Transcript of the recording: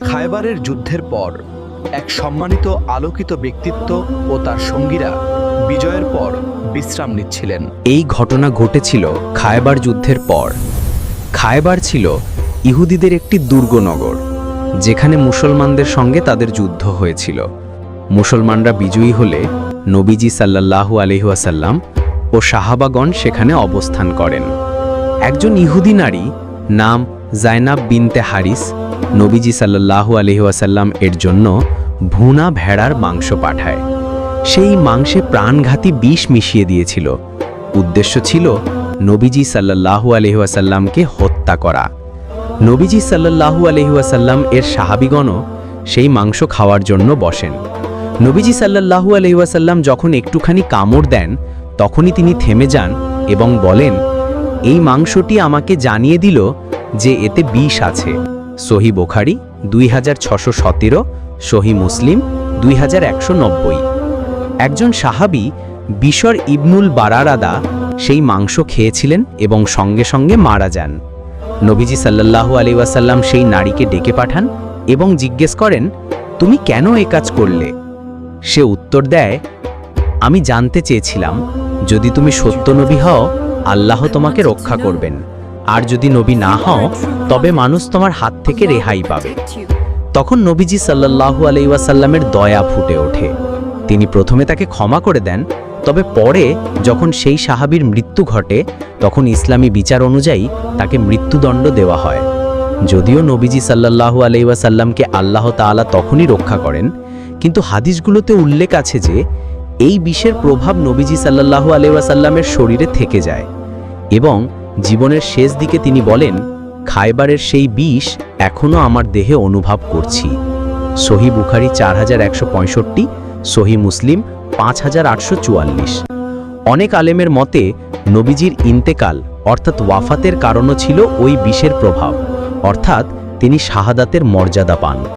খায়বারের যুদ্ধের পর, এক সম্মানিত আলোকিত ব্যক্তিত্ব ও তার সঙ্গীরা বিজয়ের পর বিশ্রাম নিচ্ছিলেন। এই ঘটনা ঘটেছিল খায়বার যুদ্ধের পর। খায়বার ছিল ইহুদিদের একটি দুর্গনগর যেখানে মুসলমানদের সঙ্গে তাদের যুদ্ধ হয়েছিল। মুসলমানরা বিজয়ী হলে নবীজি সাল্লাল্লাহু আলহিহাসাল্লাম ও সাহাবাগণ সেখানে অবস্থান করেন। একজন ইহুদি নারী নাম জায়নাব বিনতে হারিস নবীজি সাল্লাল্লাহু আলহিহাসাল্লাম এর জন্য ভুনা ভেড়ার মাংস পাঠায়। সেই মাংসে প্রাণঘাতী বিষ মিশিয়ে দিয়েছিল। উদ্দেশ্য ছিল নবীজি সাল্লাল্লাহু আলহিহাসাল্লামকে হত্যা করা। নবীজি সাল্লাল্লাহু আলহিহাসাল্লাম এর সাহাবিগণও সেই মাংস খাওয়ার জন্য বসেন। নবীজি সাল্লাল্লাহু আলহিহাসাল্লাম যখন একটুখানি কামড় দেন, তখনই তিনি থেমে যান এবং বলেন, এই মাংসটি আমাকে জানিয়ে দিল যে এতে বিষ আছে। সহি বোখারি দুই হাজার ছশো সতেরো, সহি মুসলিম দুই হাজার একশো নব্বই। একজন সাহাবি বিশর ইবনুল বারারাদা সেই মাংস খেয়েছিলেন এবং সঙ্গে সঙ্গে মারা যান। নবীজি সাল্লাল্লাহু আলি ওয়াসাল্লাম সেই নারীকে ডেকে পাঠান এবং জিজ্ঞেস করেন, তুমি কেন এ কাজ করলে? সে উত্তর দেয়, আমি জানতে চেয়েছিলাম, যদি তুমি সত্য নবী হও, আল্লাহ তোমাকে রক্ষা করবেন। আর যদি নবী না হও, তবে মানুষ তোমার হাত থেকে রেহাই পাবে। তখন নবীজি সাল্লাল্লাহু আলাই ওয়াসাল্লামের দয়া ফুটে ওঠে। তিনি প্রথমে তাকে ক্ষমা করে দেন, তবে পরে যখন সেই সাহাবীর মৃত্যু ঘটে, তখন ইসলামী বিচার অনুযায়ী তাকে মৃত্যুদণ্ড দেওয়া হয়। যদিও নবীজি সাল্লাল্লাহু আলাই ওয়াসাল্লামকে আল্লাহ তাআলা তখনই রক্ষা করেন, কিন্তু হাদিসগুলোতে উল্লেখ আছে যে, এই বিষের প্রভাব নবীজি সাল্লাল্লাহু আলাই ওয়াসাল্লামের শরীরে থেকে যায় এবং জীবনের শেষ দিকে তিনি বলেন, খাইবারের সেই বিষ এখনও আমার দেহে অনুভব করছি। সহি বুখারি চার হাজার একশো পঁয়ষট্টি, সহি মুসলিম পাঁচ হাজার আটশো চুয়াল্লিশ। অনেক আলেমের মতে, নবীজির ইন্তেকাল অর্থাৎ ওয়াফাতের কারণও ছিল ওই বিষের প্রভাব। অর্থাৎ তিনি শাহাদাতের মর্যাদা পান।